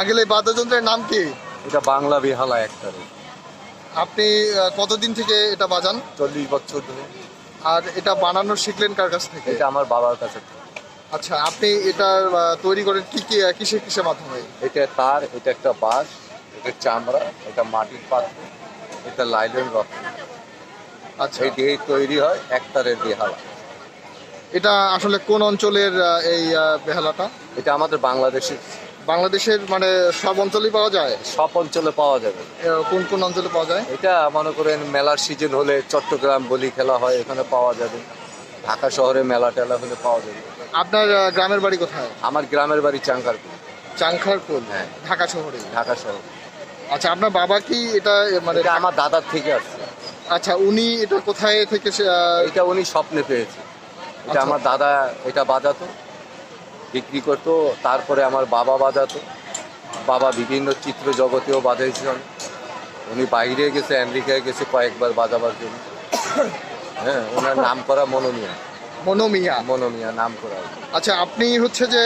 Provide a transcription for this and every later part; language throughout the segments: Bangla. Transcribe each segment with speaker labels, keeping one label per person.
Speaker 1: আঙ্কেল এই বাদ্যযন্ত্রের নাম কি?
Speaker 2: এটা বাংলা বেহালা একটারে
Speaker 1: আপনি কতদিন থেকে এটা বাজান?
Speaker 2: চল্লিশ বছর ধরে।
Speaker 1: আর এটা বানানো শিখলেন কার কাছ থেকে?
Speaker 2: এটা আমার বাবার কাছে।
Speaker 1: আচ্ছা আপনি এটা তৈরি করেন কি কি আহ, কিসের কিসের মাধ্যমে?
Speaker 2: এটা তার এটা একটা বাঁশ এটা চামড়া এটা মাটির পাত্র এটা লাইলন রক
Speaker 1: আচ্ছা।
Speaker 2: এই দিয়ে তৈরি হয় একতারের বেহালা।
Speaker 1: এটা আসলে কোন অঞ্চলের এই বেহালাটা?
Speaker 2: এটা আমাদের বাংলাদেশের
Speaker 1: বাংলাদেশের মানে সব অঞ্চলেই পাওয়া যায়?
Speaker 2: সব অঞ্চলে পাওয়া যাবে।
Speaker 1: কোন কোন অঞ্চলে পাওয়া যায়?
Speaker 2: এটা মনে করেন মেলার সিজন হলে চট্টগ্রাম বলি খেলা হয় এখানে পাওয়া যাবে। ঢাকা শহরে মেলা টেলা হলে পাওয়া যাবে।
Speaker 1: আপনার গ্রামের বাড়ি কোথায়?
Speaker 2: আমার গ্রামের বাড়ি চাঙ্কারপুর
Speaker 1: চাংখারপুর?
Speaker 2: হ্যাঁ।
Speaker 1: ঢাকা শহরে?
Speaker 2: ঢাকা শহর।
Speaker 1: আচ্ছা আপনার বাবা কি এটা মানে
Speaker 2: আমার দাদার থেকে আসছে।
Speaker 1: আচ্ছা উনি এটা কোথায় থেকে
Speaker 2: এটা উনি স্বপ্নে পেয়েছে। এটা
Speaker 1: আচ্ছা।
Speaker 2: আমার দাদা এটা বাজাতো। বিক্রি করতো তারপরে আমার বাবা বাজাতো। বাবা বিভিন্ন চিত্র জগতেও বাজাইছেন। উনি বাইরে গেছে আমেরিকায় গেছে কয়েকবার বাজাবার জন্য। হ্যাঁ ওনার নাম করা মনোমিয়া।
Speaker 1: মনোমিয়া।
Speaker 2: মনোমিয়া নাম করা
Speaker 1: আচ্ছা আপনি হচ্ছে যে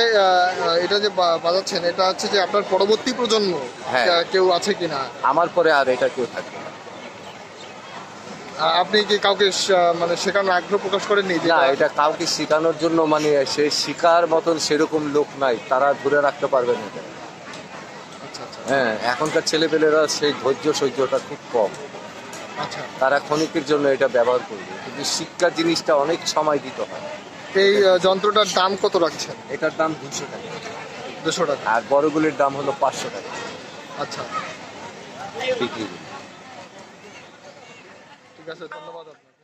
Speaker 1: এটা যে বাজাচ্ছেন এটা হচ্ছে যে আপনার পরবর্তী প্রজন্ম
Speaker 2: হ্যাঁ।
Speaker 1: কেউ আছে কিনা?
Speaker 2: আমার পরে আর এটা কেউ থাকবে
Speaker 1: আপনি কি কাউকে মানে শেখানোর আগ্রহ প্রকাশ করেননি
Speaker 2: না
Speaker 1: এটা-
Speaker 2: কাউকে শেখানোর জন্য মানে সে শিকার মতন সেরকম লোক নাই তারা ধরে রাখতে পারবে না এটা।
Speaker 1: আচ্ছা আচ্ছা।
Speaker 2: হ্যাঁ এখনকার ছেলেপেলেরা সেই ধৈর্য সহ্যটা খুব কম।
Speaker 1: আচ্ছা।
Speaker 2: তারা ক্ষণিকের জন্য এটা ব্যবহার করবে কিন্তু শিক্ষা জিনিসটা অনেক সময় দিতে হয়।
Speaker 1: এই যন্ত্রটার দাম কত রাখছেন?
Speaker 2: এটার দাম দুশো টাকা।
Speaker 1: দুশো টাকা।
Speaker 2: আর বড়গুলির দাম হলো পাঁচশো টাকা।
Speaker 1: আচ্ছা।
Speaker 2: বিক্রি।
Speaker 1: ঠিক আছে ধন্যবাদ আপনাকে।